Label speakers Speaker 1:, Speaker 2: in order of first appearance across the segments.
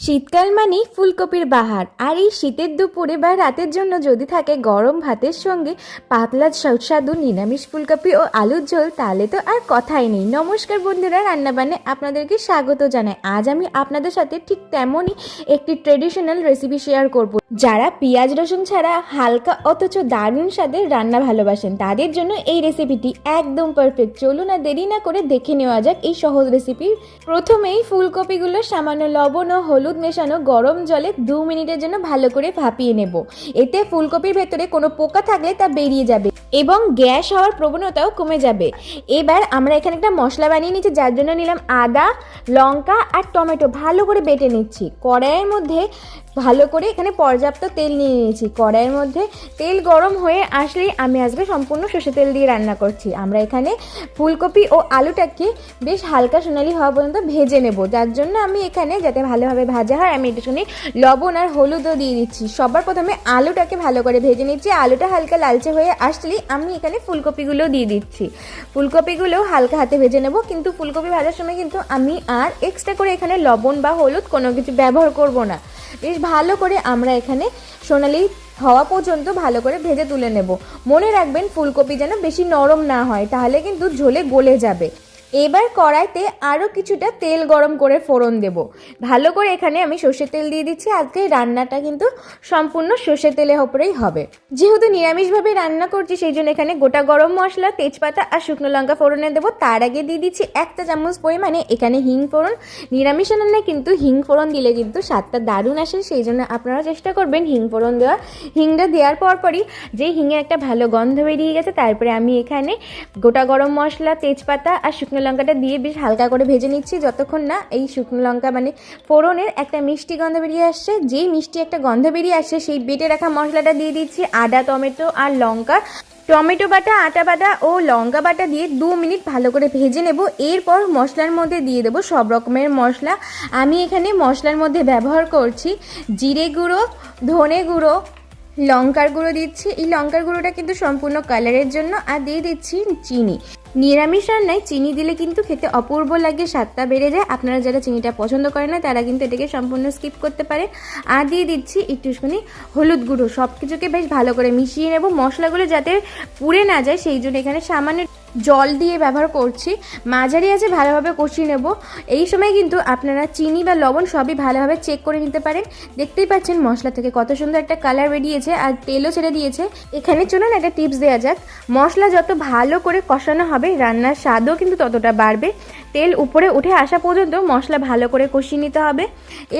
Speaker 1: শীতকাল মানেই ফুলকপির বাহার। আর এই শীতের দুপুরে বা রাতের জন্য যদি থাকে গরম ভাতের সঙ্গে পাতলা সুস্বাদু নিরামিষ ফুলকপি ও আলুর ঝোল, তাহলে তো আর কথাই নেই। নমস্কার বন্ধুরা, রান্নাবান্নে আপনাদেরকে স্বাগত জানাই। আজ আমি আপনাদের সাথে ঠিক তেমনই একটি ট্রেডিশনাল রেসিপি শেয়ার করব। যারা পেঁয়াজ রসুন ছাড়া হালকা অথচ দারুণ স্বাদের রান্না ভালোবাসেন, তাদের জন্য এই রেসিপিটি একদম পারফেক্ট চলুন আর দেরি না করে দেখে নেওয়া যাক এই সহজ রেসিপি প্রথমেই ফুলকপিগুলো সামান্য লবণ ও হলুদ মেশানো গরম জলে দু মিনিটের জন্য ভালো করে ভাপিয়ে নেব। এতে ফুলকপির ভেতরে কোনো পোকা থাকলে তা বেরিয়ে যাবে এবং গ্যাস হওয়ার প্রবণতাও কমে যাবে। এবার আমরা এখানে একটা মশলা বানিয়ে নিচ্ছি, যার জন্য নিলাম আদা, লঙ্কা আর টমেটো ভালো করে বেটে নিচ্ছি। কড়াইয়ের মধ্যে ভালো করে এখানে পর্যাপ্ত তেল নিয়ে নিয়েছি। কড়াইয়ের মধ্যে তেল গরম হয়ে আসলেই আমি আজকে সম্পূর্ণ সর্ষে তেল দিয়ে রান্না করছি। আমরা এখানে ফুলকপি ও আলুটাকে বেশ হালকা সোনালি হওয়া পর্যন্ত ভেজে নেব। যার জন্য আমি এখানে যাতে ভালোভাবে ভাজা হয়, আমি এটা শুনি লবণ আর হলুদও দিয়ে দিচ্ছি। সবার প্রথমে আলুটাকে ভালো করে ভেজে নিচ্ছি। আলুটা হালকা লালচে হয়ে আসলেই আমি এখানে ফুলকপিগুলো দিয়ে দিচ্ছি। ফুলকপিগুলো হালকা হাতে ভেজে নেব। কিন্তু ফুলকপি ভাজার সময় কিন্তু আমি আর এক্সট্রা করে এখানে লবণ বা হলুদ কোনো কিছু ব্যবহার করব না। বেশ ভালো করে আমরা এখানে সোনালি হওয়া পর্যন্ত ভালো করে ভেজে তুলে নেব। মনে রাখবেন, ফুলকপি যেন বেশি নরম না হয়, তাহলে কিন্তু ঝোলে গলে যাবে। এবার কড়াইতে আরও কিছুটা তেল গরম করে ফোড়ন দেব। ভালো করে এখানে আমি সর্ষের তেল দিয়ে দিচ্ছি। আজকে রান্নাটা কিন্তু সম্পূর্ণ সর্ষের তেলের ওপরেই হবে। যেহেতু নিরামিষভাবে রান্না করছি, সেই জন্য এখানে গোটা গরম মশলা, তেজপাতা আর শুকনো লঙ্কা ফোড়নে দেবো। তার আগে দিয়ে দিচ্ছি একটা চামচ পরিমাণে এখানে হিং ফোড়ন। নিরামিষ রান্নায় কিন্তু হিং ফোড়ন দিলে কিন্তু স্বাদটা দারুণ আসে, সেই জন্য আপনারা চেষ্টা করবেন হিং ফোড়ন দেওয়া। হিংটা দেওয়ার পর পরই যে হিঙে একটা ভালো গন্ধ বেরিয়ে গেছে, তারপরে আমি এখানে গোটা গরম মশলা, তেজপাতা আর শুকনো লঙ্কাটা দিয়ে বেশ হালকা করে ভেজে নিচ্ছি। যতক্ষণ না এই শুকনো লঙ্কা মানে ফোড়নের একটা মিষ্টি গন্ধ বেরিয়ে আসছে। যেই মিষ্টি একটা গন্ধ বেরিয়ে আসছে, সেই বেটে রাখা মশলাটা দিয়ে দিচ্ছি আদা, টমেটো আর লঙ্কা। টমেটো বাটা, আটা বাটা ও লঙ্কা বাটা দিয়ে দু মিনিট ভালো করে ভেজে নেব। এরপর মশলার মধ্যে দিয়ে দেবো সব রকমের মশলা। আমি এখানে মশলার মধ্যে ব্যবহার করছি জিরে গুঁড়ো, ধনে গুঁড়ো, লঙ্কার গুঁড়ো দিচ্ছি। এই লঙ্কার গুঁড়োটা কিন্তু সম্পূর্ণ কালারের জন্য। আর দিয়ে দিচ্ছি চিনি। নিরামিষ রান্নায় চিনি দিলে কিন্তু খেতে অপূর্ব লাগে, স্বাদটা বেড়ে যায়। আপনারা যারা চিনিটা পছন্দ করে না, তারা কিন্তু এটাকে সম্পূর্ণ স্কিপ করতে পারে। আর দিয়ে দিচ্ছি একটুখানি হলুদ গুঁড়ো। সব কিছুকে বেশ ভালো করে মিশিয়ে নেব। মশলাগুলো যাতে পুড়ে না যায়, সেই জন্য এখানে সামান্য জল দিয়ে ব্যবহার করছি। মাঝারি আছে, ভালোভাবে কষিয়ে নেব। এই সময় কিন্তু আপনারা চিনি বা লবণ সবই ভালোভাবে চেক করে নিতে পারেন। দেখতেই পাচ্ছেন মশলা থেকে কত সুন্দর একটা কালার বেরিয়েছে আর তেলও ছেড়ে দিয়েছে। এখানে চলুন একটা টিপস দেওয়া যাক। মশলা যত ভালো করে কষানো হবে, রান্নার স্বাদও কিন্তু ততটা বাড়বে। তেল উপরে উঠে আসা পর্যন্ত মশলা ভালো করে কষিয়ে নিতে হবে।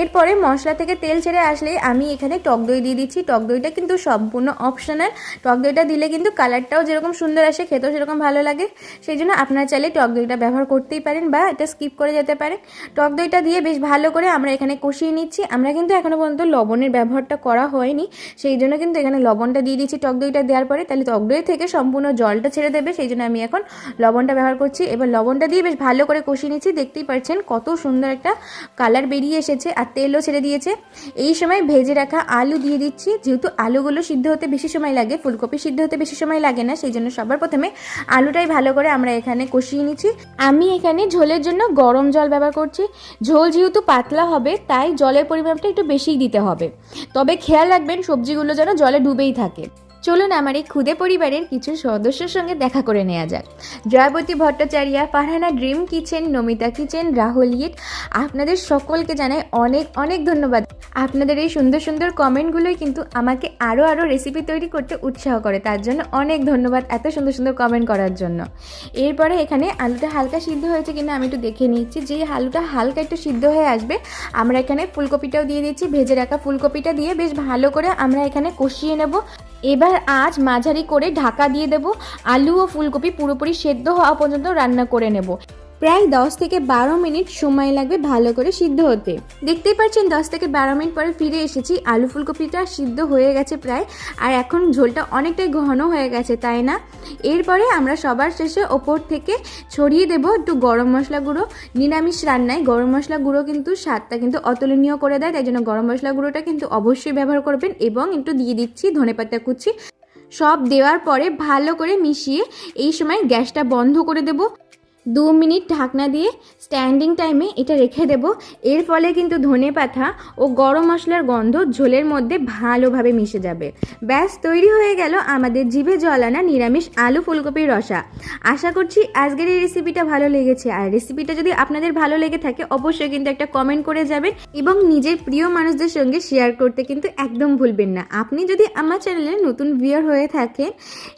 Speaker 1: এরপরে মশলা থেকে তেল ছেড়ে আসলে আমি এখানে টক দই দিয়ে দিচ্ছি। টক দইটা কিন্তু সম্পূর্ণ অপশনাল টক দইটা দিলে কিন্তু কালারটাও যেরকম সুন্দর আসে, খেতেও সেরকম ভালো লাগে। সেই জন্য আপনারা চাইলে টক দইটা ব্যবহার করতেই পারেন বা এটা স্কিপ করে যেতে পারেন। টক দইটা দিয়ে বেশ ভালো করে আমরা এখানে কষিয়ে নিচ্ছি। আমরা কিন্তু এখনও পর্যন্ত লবণের ব্যবহারটা করা হয়নি, সেই জন্য কিন্তু এখানে লবণটা দিয়ে দিচ্ছি টক দইটা দেওয়ার পরে। তাহলে টক দই থেকে সম্পূর্ণ জলটা ছেড়ে দেবে, সেই জন্য আমি এখন লবণটা ব্যবহার করছি। এবার লবণটা দিয়ে বেশ ভালো করে কষিয়ে নিচ্ছি। দেখতেই পাচ্ছেন কত সুন্দর একটা কালার বেরিয়ে এসেছে আর তেলও ছেড়ে দিয়েছে। এই সময় ভেজে রাখা আলু দিয়ে দিচ্ছি। যেহেতু আলুগুলো সিদ্ধ হতে বেশি সময় লাগে, ফুলকপি সিদ্ধ হতে বেশি সময় লাগে না, সেই জন্য সবার প্রথমে আলুটাই ভালো করে আমরা এখানে কষিয়ে নিচ্ছি। আমি এখানে ঝোলের জন্য গরম জল ব্যবহার করছি। ঝোল যেহেতু পাতলা হবে, তাই জলের পরিমাণটা একটু বেশিই দিতে হবে। তবে খেয়াল রাখবেন, সবজিগুলো যেন জলে ডুবেই থাকে। চলুন আমার এই ক্ষুদে পরিবারের কিছু সদস্যের সঙ্গে দেখা করে নেওয়া যাক। Jayabati Bhattacharya, Farhana dream kitchen, Namita kitchen, Rahul eat. আপনাদের সকলকে জানাই অনেক অনেক ধন্যবাদ। আপনাদের এই সুন্দর সুন্দর কমেন্টগুলোই কিন্তু আমাকে আরও আরও রেসিপি তৈরি করতে উৎসাহ করে। তার জন্য অনেক ধন্যবাদ এত সুন্দর সুন্দর কমেন্ট করার জন্য। এরপরে এখানে আলুটা হালকা সিদ্ধ হয়েছে কিনা আমি একটু দেখে নিচ্ছি। যে আলুটা হালকা একটু সিদ্ধ হয়ে আসবে, আমরা এখানে ফুলকপিটাও দিয়ে দিচ্ছি। ভেজে রাখা ফুলকপিটা দিয়ে বেশ ভালো করে আমরা এখানে কষিয়ে নেব। এবার আজ মাঝারি করে ঢাকা দিয়ে দেব। আলু ও ফুলকপি পুরোপুরি সেদ্ধ হওয়া পর্যন্ত রান্না করে নেব। প্রায় দশ থেকে বারো মিনিট সময় লাগবে ভালো করে সিদ্ধ হতে। দেখতেই পাচ্ছেন, দশ থেকে বারো মিনিট পরে ফিরে এসেছি। আলু ফুলকপিটা সিদ্ধ হয়ে গেছে প্রায়, আর এখন ঝোলটা অনেকটাই ঘন হয়ে গেছে, তাই না? এরপরে আমরা সবার শেষে ওপর থেকে ছড়িয়ে দেব একটু গরম মশলা গুঁড়ো। নিরামিষ রান্নায় গরম মশলা গুঁড়ো কিন্তু স্বাদটা কিন্তু অতুলনীয় করে দেয়, তাই জন্য গরম মশলা গুঁড়োটা কিন্তু অবশ্যই ব্যবহার করবেন এবং একটু দিয়ে দিচ্ছি ধনেপাতা কুচি। সব দেওয়ার পরে ভালো করে মিশিয়ে এই সময় গ্যাসটা বন্ধ করে দেব। দু মিনিট ঢাকনা দিয়ে স্ট্যান্ডিং টাইমে এটা রেখে দেব। এর ফলে কিন্তু ধনে পাতা ও গরম মশলার গন্ধ ঝোলের মধ্যে ভালোভাবে মিশে যাবে। ব্যাস, তৈরি হয়ে গেল আমাদের জিভে জলানা নিরামিষ আলু ফুলকপির রসা। আশা করছি আজকের এই রেসিপিটা ভালো লেগেছে। আর রেসিপিটা যদি আপনাদের ভালো লেগে থাকে, অবশ্যই কিন্তু একটা কমেন্ট করে যাবেন এবং নিজের প্রিয় মানুষদের সঙ্গে শেয়ার করতে কিন্তু একদম ভুলবেন না। আপনি যদি আমার চ্যানেলে নতুন ভিউয়ার হয়ে থাকেন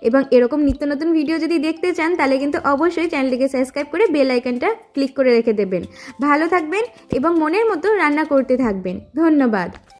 Speaker 1: এবং এরকম নিত্য নতুন ভিডিও যদি দেখতে চান, তাহলে কিন্তু অবশ্যই চ্যানেলটিকে সাবস্ক্রাইব করে বেল আইকনটা ক্লিক করে রেখে দেবেন। ভালো থাকবেন এবং মনের মতো রান্না করতে থাকবেন। ধন্যবাদ।